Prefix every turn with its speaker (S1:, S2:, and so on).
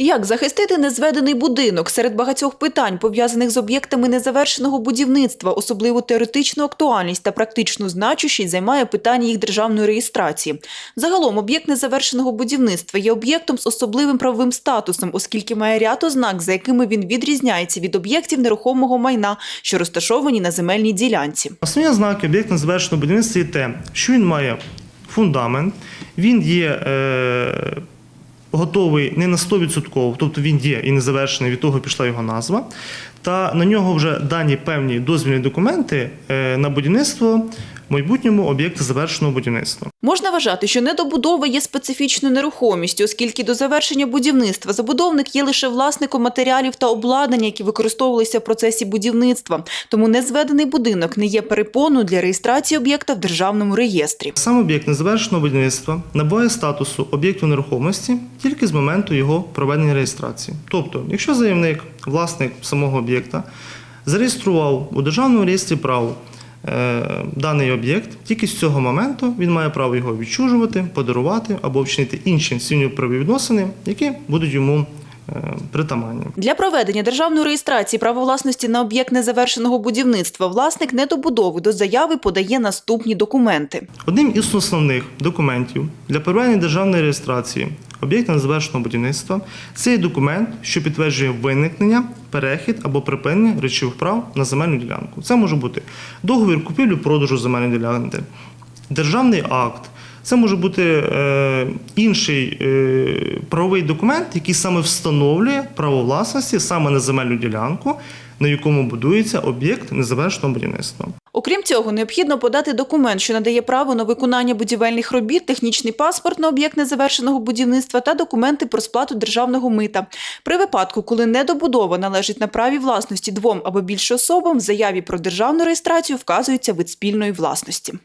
S1: Як захистити незведений будинок серед багатьох питань, пов'язаних з об'єктами незавершеного будівництва, особливо теоретичну актуальність та практичну значущість займає питання їх державної реєстрації. Загалом об'єкт незавершеного будівництва є об'єктом з особливим правовим статусом, оскільки має ряд ознак, за якими він відрізняється від об'єктів нерухомого майна, що розташовані на земельній ділянці.
S2: Основні ознаки об'єкта незавершеного будівництва є те, що він має фундамент, він є е, готовий не на 100%, тобто він є і не завершений, від того пішла його назва. Та на нього вже дані певні дозвільні документи е, на будівництво в майбутньому об'єкта завершеного будівництва.
S1: Можна вважати, що недобудова є специфічною нерухомістю, оскільки до завершення будівництва забудовник є лише власником матеріалів та обладнання, які використовувалися в процесі будівництва. Тому незведений будинок не є перепоною для реєстрації об'єкта в державному реєстрі.
S2: Сам об'єкт незавершеного будівництва набуває статусу об'єкту нерухомості тільки з моменту його проведення реєстрації. Тобто, якщо заявник, власник самого об'єкта, зареєстрував у державному реєстрі прав даний об'єкт, тільки з цього моменту він має право його відчужувати, подарувати або вчинити інші цінні правовідносини, які будуть йому е, притаманні.
S1: Для проведення державної реєстрації права власності на об'єкт незавершеного будівництва власник недобудови до заяви подає наступні документи.
S2: Одним із основних документів для проведення державної реєстрації об'єкта незавершеного будівництва це є документ, що підтверджує виникнення, перехід або припинення речових прав на земельну ділянку. Це може бути договір купівлі-продажу земельної ділянки, державний акт. Це може бути е, інший е, правовий документ, який саме встановлює право власності саме на земельну ділянку, на якому будується об'єкт незавершеного будівництва.
S1: Окрім цього, необхідно подати документ, що надає право на виконання будівельних робіт, технічний паспорт на об'єкт незавершеного будівництва та документи про сплату державного мита. При випадку, коли недобудова належить на праві власності двом або більше особам, в заяві про державну реєстрацію вказується вид спільної власності.